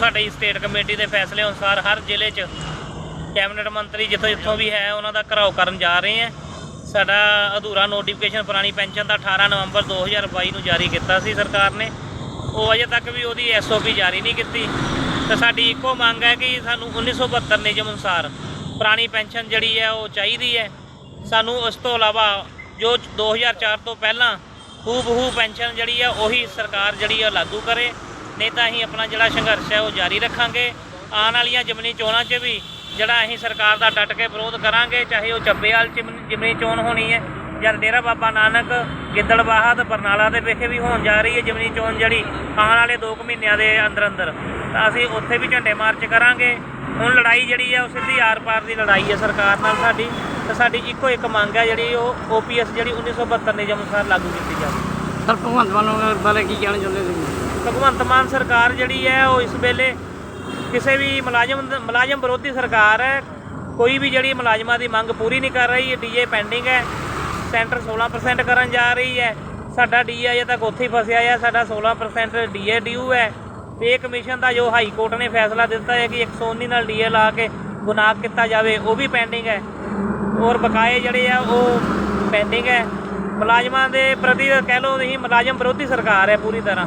ਸਾਡੀ state committee ਦੇ ਫੈਸਲੇ ਅਨੁਸਾਰ ਹਰ ਜ਼ਿਲ੍ਹੇ 'ਚ ਕੈਬਨਿਟ ਮੰਤਰੀ ਜਿੱਥੋਂ ਜਿੱਥੋਂ ਵੀ ਹੈ, ਉਹਨਾਂ ਦਾ ਘਰਾਓ ਕਰਨ ਜਾ ਰਹੇ ਹੈ। ਸਾਡਾ ਅਧੂਰਾ ਨੋਟੀਫਿਕੇਸ਼ਨ ਪੁਰਾਣੀ ਪੈਨਸ਼ਨ ਦਾ 18 ਨਵੰਬਰ 2022 ਨੂੰ ਜਾਰੀ ਕੀਤਾ ਸੀ ਸਰਕਾਰ ਨੇ। ਉਹ ਅਜੇ ਤੱਕ ਵੀ ਉਹਦੀ ਐਸਓਪੀ ਜਾਰੀ ਨਹੀਂ ਕੀਤੀ। ਤੇ ਸਾਡੀ ਇੱਕੋ ਮੰਗ ਹੈ ਕਿ ਸਾਨੂੰ 1972 ਨਿਯਮ ਅਨੁਸਾਰ ਪੁਰਾਣੀ ਪੈਨਸ਼ਨ ਜਿਹੜੀ ਹੈ, ਉਹ ਚਾਹੀਦੀ ਹੈ। ਸਾਨੂੰ ਉਸ ਤੋਂ ਇਲਾਵਾ ਜੋ 2004 ਤੋਂ ਪਹਿਲਾਂ ਹੂ ਬਹੂ ਪੈਨਸ਼ਨ ਜਿਹੜੀ ਹੈ, ਉਹੀ ਸਰਕਾਰ ਜਿਹੜੀ ਹੈ ਲਾਗੂ ਕਰੇ। ਨਹੀਂ ਤਾਂ ਅਸੀਂ ਆਪਣਾ ਜਿਹੜਾ ਸੰਘਰਸ਼ ਹੈ ਉਹ ਜਾਰੀ ਰੱਖਾਂਗੇ। ਆਉਣ ਵਾਲੀਆਂ ਜਿਮਨੀ ਚੋਣਾਂ 'ਚ ਵੀ ਜਿਹੜਾ ਅਸੀਂ ਸਰਕਾਰ ਦਾ ਡਟ ਕੇ ਵਿਰੋਧ ਕਰਾਂਗੇ, ਚਾਹੇ ਉਹ ਚੱਬੇਵਾਲ ਜਿਮਨੀ ਜਿਮਨੀ ਚੋਣ ਹੋਣੀ ਹੈ ਜਾਂ ਡੇਰਾ ਬਾਬਾ ਨਾਨਕ, ਗਿੱਦੜਬਾਹਾ ਤੇ ਬਰਨਾਲਾ ਦੇ ਵਿਖੇ ਵੀ ਹੋਣ ਜਾ ਰਹੀ ਹੈ ਜਿਮਨੀ ਚੋਣ ਜਿਹੜੀ ਆਉਣ ਵਾਲੇ 2 ਮਹੀਨਿਆਂ ਦੇ ਅੰਦਰ ਅੰਦਰ ਤਾਂ ਅਸੀਂ ਉੱਥੇ ਵੀ ਝੰਡੇ ਮਾਰਚ ਕਰਾਂਗੇ। ਹੁਣ ਲੜਾਈ ਜਿਹੜੀ ਹੈ ਉਹ ਸਿੱਧੀ ਆਰ-ਪਾਰ ਦੀ ਲੜਾਈ ਹੈ ਸਰਕਾਰ ਨਾਲ ਸਾਡੀ। ਤੇ ਸਾਡੀ ਇੱਕੋ ਇੱਕ ਮੰਗ ਹੈ ਜਿਹੜੀ ਉਹ ਓਪੀਐਸ ਜਿਹੜੀ 1972 ਨਿਯਮ ਅਨੁਸਾਰ ਲਾਗੂ ਕੀਤੀ ਜਾਵੇ। ਸਰ, ਭਗਵੰਤ ਮਾਨ ਬਾਰੇ ਕੀ ਕਹਿਣਾ ਚਾਹੁੰਦੇ ਤੁਸੀਂ? ਭਗਵੰਤ ਮਾਨ ਸਰਕਾਰ ਜਿਹੜੀ ਹੈ ਉਹ ਇਸ ਵੇਲੇ ਕਿਸੇ ਵੀ ਮੁਲਾਜ਼ਮ ਮੁਲਾਜ਼ਮ ਵਿਰੋਧੀ ਸਰਕਾਰ ਹੈ, ਕੋਈ ਵੀ ਜਿਹੜੀ ਮੁਲਾਜ਼ਮਾਂ ਦੀ ਮੰਗ ਪੂਰੀ ਨਹੀਂ ਕਰ ਰਹੀ, ਡੀਏ ਪੈਂਡਿੰਗ ਹੈ, ਸੈਂਟਰ 16% ਕਰਨ ਜਾ ਰਹੀ ਹੈ, ਸਾਡਾ ਡੀਏ ਅਜੇ ਤੱਕ ਉੱਥੇ ਹੀ ਫਸਿਆ ਹੈ ਸਾਡਾ 16% ਡੀਏ ਡਿਊ ਹੈ ਪੇ ਕਮਿਸ਼ਨ ਦਾ ਜੋ ਹਾਈ ਕੋਰਟ ਨੇ ਫੈਸਲਾ ਦਿੱਤਾ ਹੈ ਕਿ 119 ਨਾਲ ਡੀਏ ਲਾ ਕੇ ਗੁਨਾਹ ਕੀਤਾ ਜਾਵੇ, ਉਹ ਵੀ ਪੈਂਡਿੰਗ ਹੈ, ਔਰ ਬਕਾਏ ਜਿਹੜੇ ਆ ਉਹ ਪੈਂਡਿੰਗ ਹੈ, ਮੁਲਾਜ਼ਮਾਂ ਦੇ ਪ੍ਰਤੀ ਕਹਿ ਲਓ ਤੁਸੀਂ ਮੁਲਾਜ਼ਮ ਵਿਰੋਧੀ ਸਰਕਾਰ ਹੈ ਪੂਰੀ ਤਰ੍ਹਾਂ।